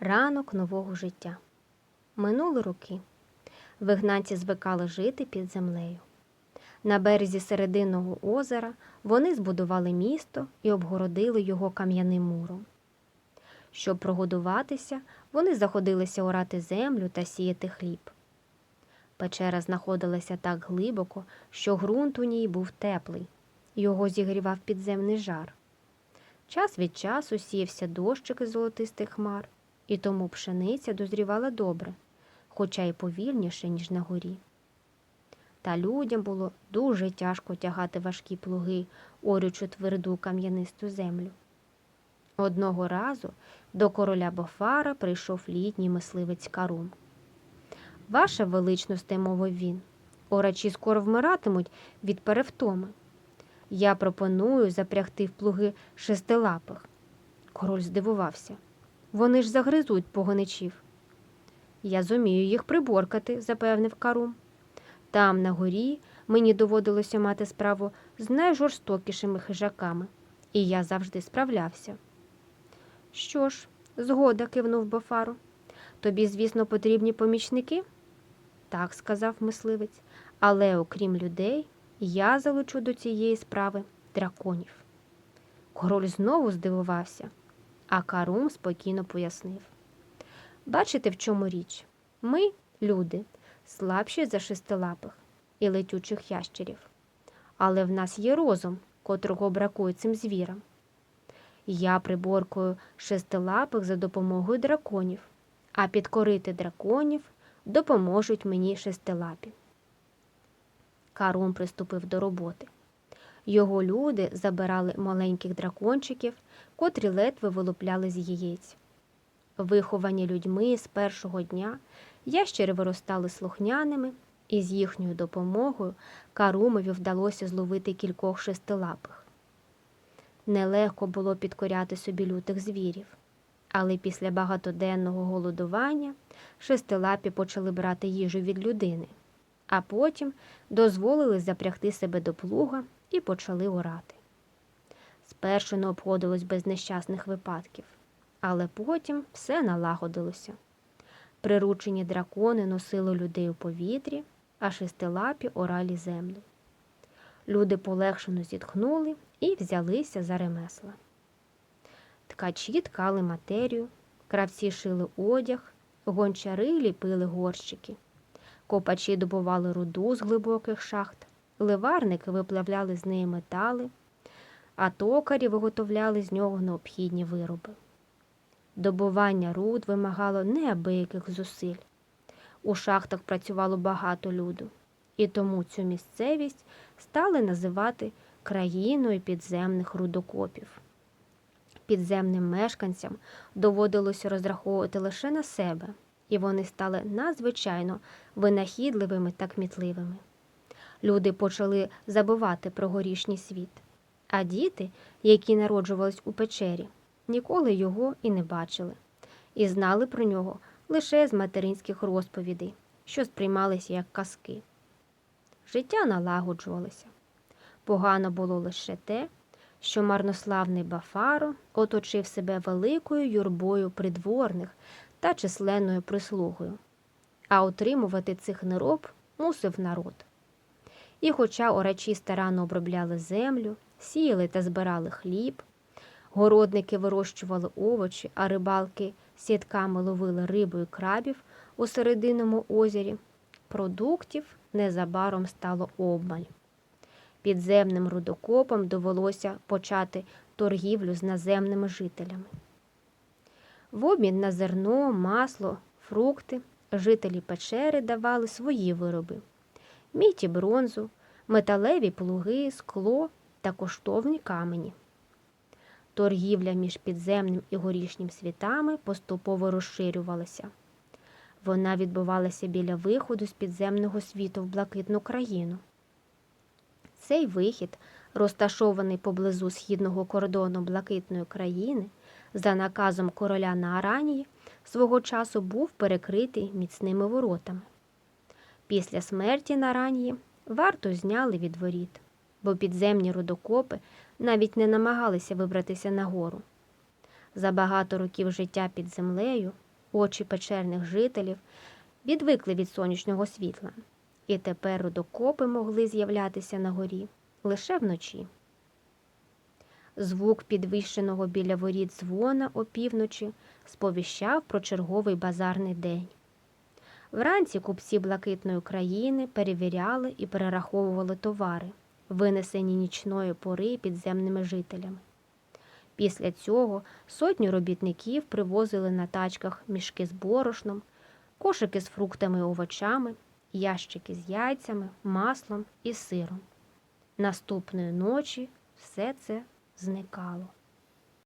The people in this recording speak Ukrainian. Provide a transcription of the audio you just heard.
Ранок нового життя. Минули роки. Вигнанці звикали жити під землею. На березі серединного озера вони збудували місто і обгородили його кам'яним муром. Щоб прогодуватися, вони заходилися орати землю та сіяти хліб. Печера знаходилася так глибоко, що ґрунт у ній був теплий, його зігрівав підземний жар. Час від часу сіявся дощик із золотистих хмар, і тому пшениця дозрівала добре, хоча й повільніше, ніж на горі. Та людям було дуже тяжко тягати важкі плуги, орючу тверду кам'янисту землю. Одного разу до короля Бофара прийшов літній мисливець Карум. Ваша величносте, мовив він, орачі скоро вмиратимуть від перевтоми. Я пропоную запрягти в плуги шестилапих. Король здивувався. Вони ж загризуть погоничів. Я зумію їх приборкати, запевнив Карум. Там, на горі, мені доводилося мати справу з найжорстокішими хижаками, і я завжди справлявся. Що ж, згода, кивнув Бофару. Тобі, звісно, потрібні помічники? Так, сказав мисливець, але окрім людей, я залучу до цієї справи драконів. Король знову здивувався, а Карум спокійно пояснив. Бачите, в чому річ? Ми, люди, слабші за шестилапих і летючих ящерів. Але в нас є розум, котрого бракує цим звірам. Я приборкую шестилапих за допомогою драконів, а підкорити драконів допоможуть мені шестилапі. Карум приступив до роботи. Його люди забирали маленьких дракончиків, котрі ледве вилупляли з яєць. Виховані людьми з першого дня ящери виростали слухняними, і з їхньою допомогою Карумові вдалося зловити кількох шестилапих. Нелегко було підкоряти собі лютих звірів, але після багатоденного голодування шестилапі почали брати їжу від людини, а потім дозволили запрягти себе до плуга і почали орати. Спершу не обходилось без нещасних випадків, але потім все налагодилося. Приручені дракони носили людей у повітрі, а шестилапі оралі землю. Люди полегшено зітхнули і взялися за ремесла. Ткачі ткали матерію, кравці шили одяг, гончари ліпили горщики, копачі добували руду з глибоких шахт, ливарники виплавляли з неї метали, а токарі виготовляли з нього необхідні вироби. Добування руд вимагало неабияких зусиль. У шахтах працювало багато люду, і тому цю місцевість стали називати країною підземних рудокопів. Підземним мешканцям доводилося розраховувати лише на себе, і вони стали надзвичайно винахідливими та кмітливими. Люди почали забувати про горішній світ, а діти, які народжувались у печері, ніколи його і не бачили, і знали про нього лише з материнських розповідей, що сприймалися як казки. Життя налагоджувалося. Погано було лише те, що марнославний Бафаро оточив себе великою юрбою придворних та численною прислугою, а утримувати цих нероб мусив народ. І хоча орачі старанно обробляли землю, сіяли та збирали хліб, городники вирощували овочі, а рибалки сітками ловили рибу і крабів у серединному озері, продуктів незабаром стало обмаль. Підземним рудокопам довелося почати торгівлю з наземними жителями. В обмін на зерно, масло, фрукти жителі печери давали свої вироби мідь бронзу, металеві плуги, скло та коштовні камені. Торгівля між підземним і горішнім світами поступово розширювалася. Вона відбувалася біля виходу з підземного світу в блакитну країну. Цей вихід, розташований поблизу східного кордону блакитної країни, за наказом короля на Аранії, свого часу був перекритий міцними воротами. Після смерті Наранії варту зняли від воріт, бо підземні рудокопи навіть не намагалися вибратися нагору. За багато років життя під землею Очі печерних жителів відвикли від сонячного світла, і тепер рудокопи могли з'являтися на горі лише вночі. Звук підвищеного біля воріт дзвона опівночі сповіщав про черговий базарний день. Вранці купці блакитної країни перевіряли і перераховували товари, винесені нічної пори підземними жителями. Після цього сотні робітників привозили на тачках мішки з борошном, кошики з фруктами і овочами, ящики з яйцями, маслом і сиром. Наступної ночі все це зникало.